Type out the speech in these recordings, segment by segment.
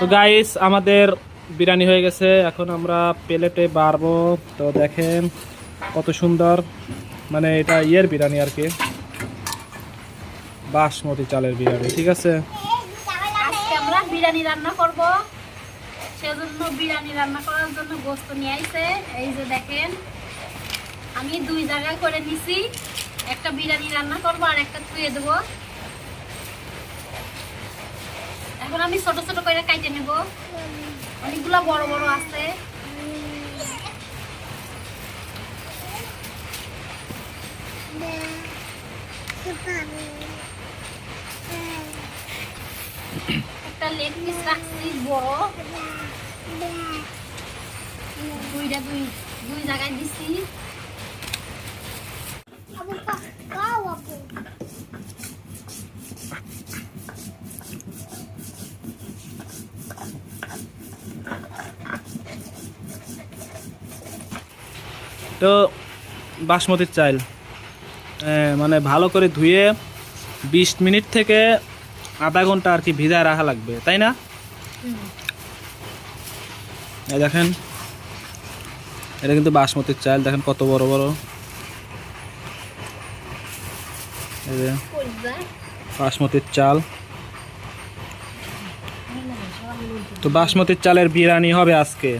তো গাইস আমাদের বিরিয়ানি হয়ে গেছে। এখন আমরা প্লেটে বাড়বো। তো দেখেন কত সুন্দর। মানে এটা ইয়ের বিরিয়ানি আর কি। বাসমতি চালের বিরিয়ানি, ঠিক আছে? আমরা বিরিয়ানি রান্না সেজন্য বিরিয়ানি রান্না করার জন্য নিয়ে আইছে। এই যে দেখেন, আমি দুই জায়গায় করে নিছি। একটা বিরিয়ানি রান্না করব আর একটা ধুয়ে দেবো। এখন আমি ছোট ছোট করে কাইটে নেব। অনেকগুলা বড় বড় আছে। একটা লেগ পিস রাখছি বড়। দুইটা দুই দুই জায়গায় দিছি। তো বাসমতির চাল। মানে ভালো করে ধুয়ে বিশ মিনিট থেকে আধা ঘণ্টা আর কি ভিজায় রাখা লাগবে তাই না? এই দেখেন এটা কিন্তু বাসমতির চাল দেখেন কত বড় বড়। বাসমতির চাল। তো বাসমতির চালের বিরিয়ানি হবে আজকে।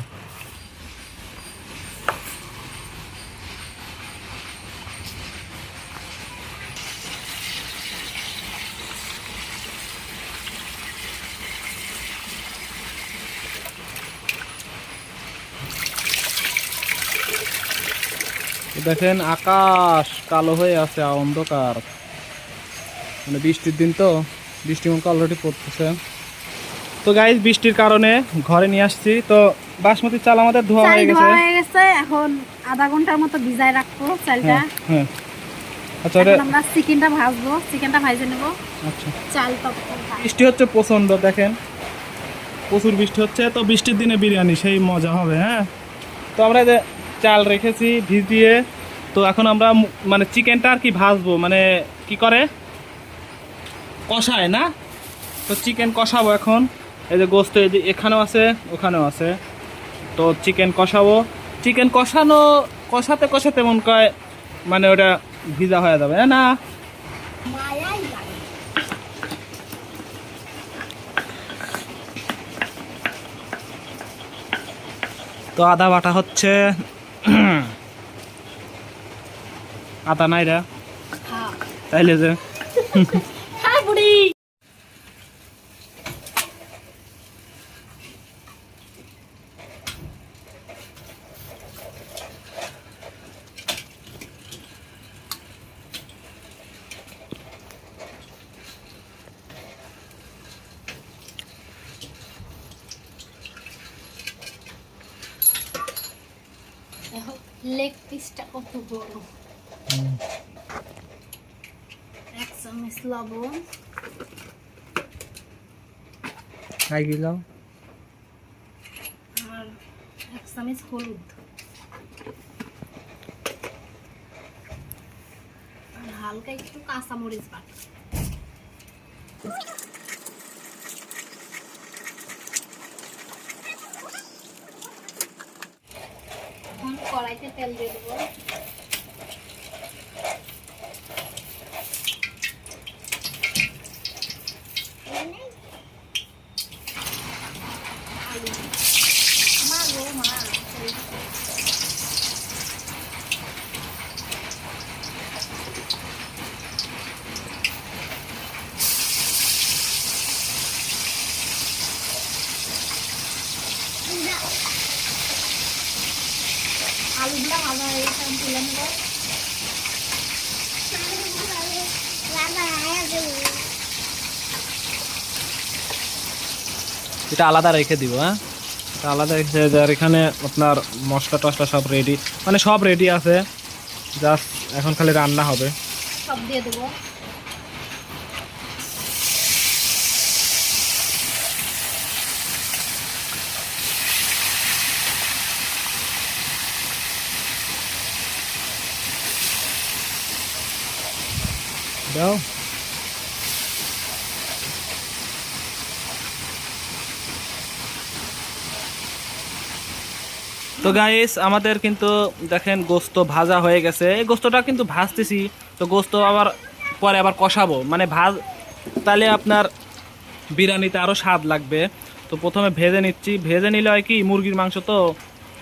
দেখেন আকাশ কালো হয়ে আছে অন্ধকার। মানে বৃষ্টির দিন তো বৃষ্টি মনে অলরেডি পড়তেছে। তো গাইজ বৃষ্টির কারণে ঘরে নিয়ে আসছি। তো বাসমতি চাল আমাদের ধোয়া হয়ে গেছে। হয়ে গেছে এখন আধা ঘণ্টার মতো ভিজায় রাখব চালটা। হ্যাঁ হ্যাঁ। আচ্ছা আমরা চিকেনটা ভাজবো চিকেনটা ভাজে নেব। আচ্ছা। চাল বৃষ্টি হচ্ছে প্রচণ্ড দেখেন। প্রচুর বৃষ্টি হচ্ছে তো বৃষ্টির দিনে বিরিয়ানি সেই মজা হবে হ্যাঁ। তো আমরা চাল রেখেছি, ভিজিয়ে। তো এখন আমরা মানে চিকেনটা আর কি ভাজবো মানে কি করে? কষায় না? তো চিকেন কষাবো এখন। এই যে গোস্ত এই যে এখানেও আছে, ওখানেও আছে। তো চিকেন কষাবো। চিকেন কষানো, কষাতে কষাতে মন কয় মানে ওটা ভিজা হয়ে যাবে, না? তো আদা বাটা হচ্ছে आता नाही रा. राहिलेच লেগ পিসটা কত বড়? এক চামচ লবণ। খাই গেলাম আর এক চামচ হলুদ। আর হালকা একটু কাঁচামরিচ বাটা এখন কড়াইতে তেল দিয়ে দেবো আলুগুলো ভাজা হয়ে গেছে আমি তুলে নেব। এটা আলাদা রেখে দিব হ্যাঁ? এটা আলাদা রেখে আর এখানে আপনার মশলা টসলা সব রেডি মানে সব রেডি আছে জাস্ট এখন খালি রান্না হবে। সব দিয়ে দেবো। দাও তো গাইস আমাদের কিন্তু দেখেন গোস্ত ভাজা হয়ে গেছে। এই গোস্তটা কিন্তু ভাজতেছি, তো গোস্ত আবার পরে আবার কষাবো। মানে ভাজ, তাহলে আপনার বিরিয়ানিতে আরও স্বাদ লাগবে। তো প্রথমে ভেজে নিচ্ছি। ভেজে নিলে হয় কি, মুরগির মাংস তো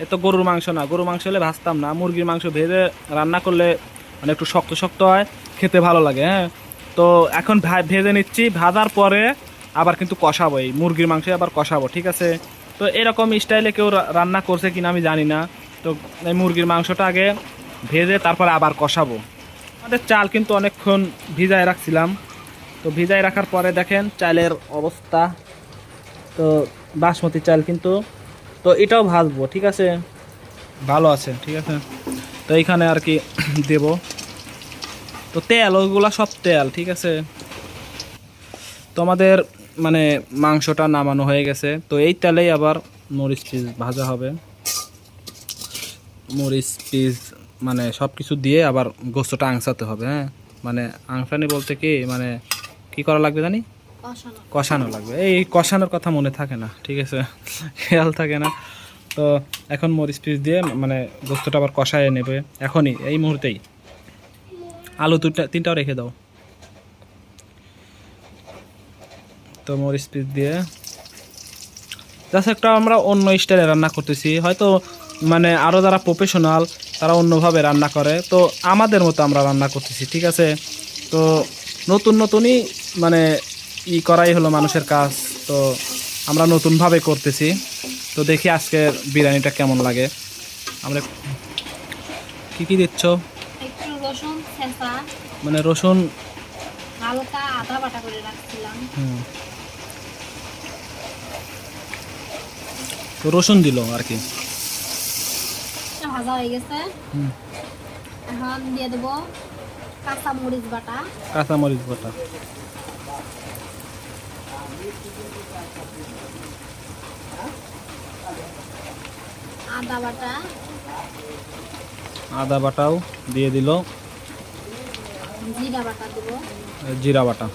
এত গরুর মাংস না। গরুর মাংস হলে ভাজতাম না। মুরগির মাংস ভেজে রান্না করলে মানে একটু শক্ত শক্ত হয়। খেতে ভালো লাগে হ্যাঁ? তো এখন ভেজে নিচ্ছি, ভাজার পরে আবার কিন্তু কষাবো, এই মুরগির মাংস আবার কষাবো, ঠিক আছে? তো এরকম স্টাইলে কেউ রান্না করছে কিনা আমি জানি না। তো এই মুরগির মাংসটা আগে ভেজে তারপরে আবার কষাবো। আমাদের চাল কিন্তু অনেকক্ষণ ভিজায় রাখছিলাম। তো ভিজায় রাখার পরে দেখেন চালের অবস্থা। তো বাসমতি চাল কিন্তু, তো এটাও ভাজবো, ঠিক আছে? ভালো আছে, ঠিক আছে? তো এইখানে আর কি দেব। তো তেল ওইগুলা সব তেল ঠিক আছে? তো আমাদের মানে মাংসটা নামানো হয়ে গেছে। তো এই তেলেই আবার মরিচ পিস ভাজা হবে। মরিচ পিস মানে সব কিছু দিয়ে আবার গোস্তটা আংসাতে হবে হ্যাঁ? মানে আংসানি বলতে কি মানে কি করা লাগবে জানি? কষানো। কষানো লাগবে। এই কষানোর কথা মনে থাকে না ঠিক আছে? খেয়াল থাকে না। তো এখন মরিচ পিস দিয়ে মানে গোস্তটা আবার কষায় নেবে। এখনই এই মুহূর্তেই। আলু দুটা তিনটাও রেখে দাও। তো মরিচ পিস দিয়ে। জাস্ট একটা আমরা অন্য স্টাইলে রান্না করতেছি। হয়তো মানে আরও যারা প্রফেশনাল তারা অন্যভাবে রান্না করে। তো আমাদের মতো আমরা রান্না করতেছি, ঠিক আছে? তো নতুন নতুনই মানে ই করাই হলো মানুষের কাজ। তো আমরা নতুনভাবে করতেছি। তো দেখি আজকের বিরিয়ানিটা কেমন লাগে। আমরা কি কি দিচ্ছ? রসুন ছেঁচা মানে রসুন হালকা আদা বাটা করে রাখছিলাম। রসুন দিল আর কি। ভাজা হয়ে গেছে। এখন দিয়ে দেবো কাঁচা মরিচ বাটা। কাঁচামরিচ বাটা। আদা বাটা। আদা বাটাও দিয়ে দিল। জিরা বাটা দেবো। জিরা বাটা।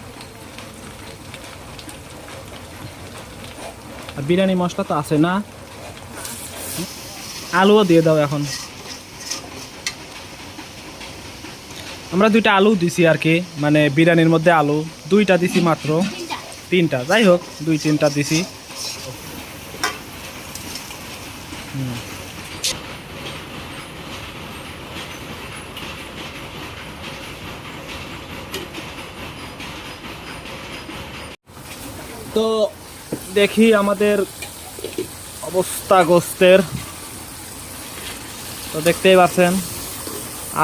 আর বিরিয়ানি মশলা তো আছে না? আলুও দিয়ে দাও এখন। আমরা দুইটা আলু দিছি আর কি মানে বিরিয়ানির মধ্যে আলু। দুইটা দিছি মাত্র। তিনটা। যাই হোক, দুই তিনটা দিছি। তো দেখি আমাদের অবস্থা গোস্তের। তো দেখতেই পাচ্ছেন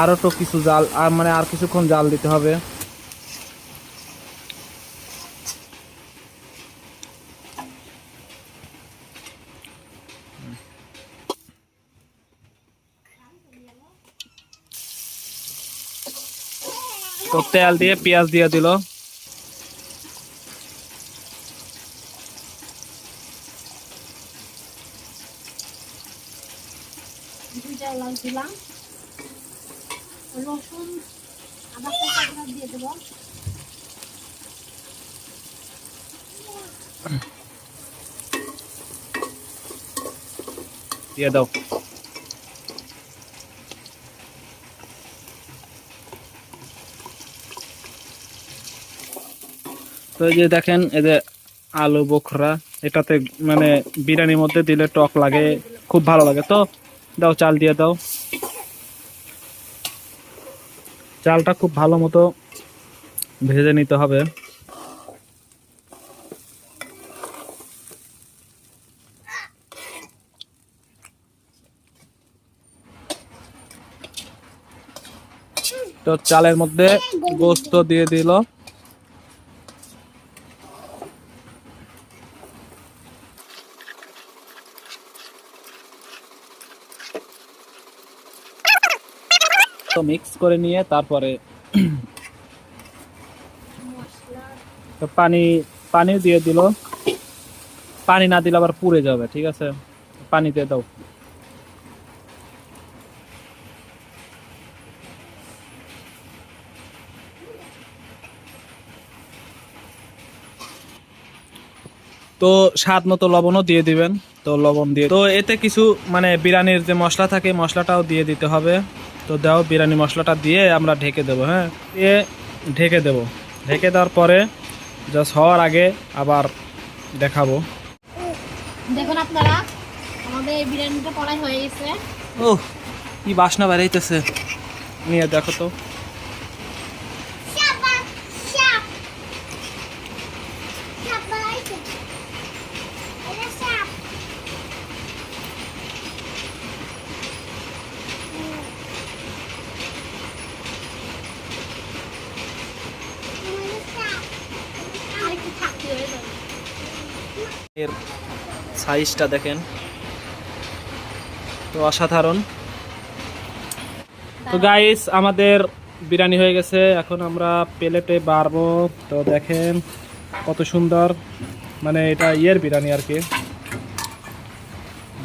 আরও তো কিছু জাল, আর মানে আর কিছুক্ষণ জাল দিতে হবে। তো তেল দিয়ে পেঁয়াজ দিয়ে দিল। দিলাম। রসুন, আদা পেঁচা দিয়ে দিয়ে দাও। তো যে দেখেন, এই যে আলু, বোখরা, এটাতে মানে বিরিয়ানির মধ্যে দিলে টক লাগে, খুব ভালো লাগে। তো দাও, চাল দিয়ে দাও। চালটা খুব ভালো মতো ভেজে নিতে হবে। তো চালের মধ্যে গোস্ত দিয়ে দিল। তো মিক্স করে নিয়ে তারপরে পানি পানি দিয়ে দিল। পানি না দিলে আবার পুড়ে যাবে, ঠিক আছে? পানি দিয়ে দাও। তো স্বাদ মতো লবণও দিয়ে দিবেন। তো লবণ দিয়ে তো এতে কিছু মানে বিরিয়ানির যে মশলা থাকে, মশলাটাও দিয়ে দিতে হবে। তো দাও বিরিয়ানি মশলাটা দিয়ে আমরা ঢেকে দেবো হ্যাঁ? দিয়ে ঢেকে দেবো। ঢেকে দেওয়ার পরে জাস্ট হওয়ার আগে আবার দেখাবো। দেখুন আপনারা আমাদের এই বিরিয়ানিটা কড়াই হয়ে গেছে। ও কি বাসনা বেরাইতেছে নিয়ে দেখো তো আর একটু থাকতে হয়ে যাবে এর সাইজটা দেখেন। তো অসাধারণ। তো গাইস আমাদের বিরিয়ানি হয়ে গেছে। এখন আমরা প্লেটে বাড়বো। তো দেখেন কত সুন্দর। মানে এটা ইয়ের বিরিয়ানি আর কি।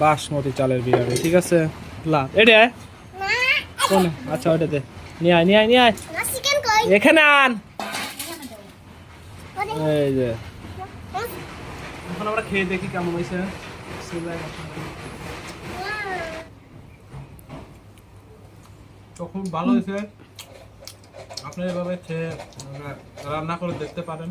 বাসমতি চালের বিরিয়ানি ঠিক আছে? এটা। কোন আচ্ছা ওটা দে। নিয়ে আয় নিয়ে আয় নিয়ে আয়। এখানে আন। এই যে। এখন আমরা খেয়ে দেখি কেমন হয়েছে। তখন ভালো হয়েছে। আপনি এভাবে খেয়ে রান্না করে দেখতে পারেন।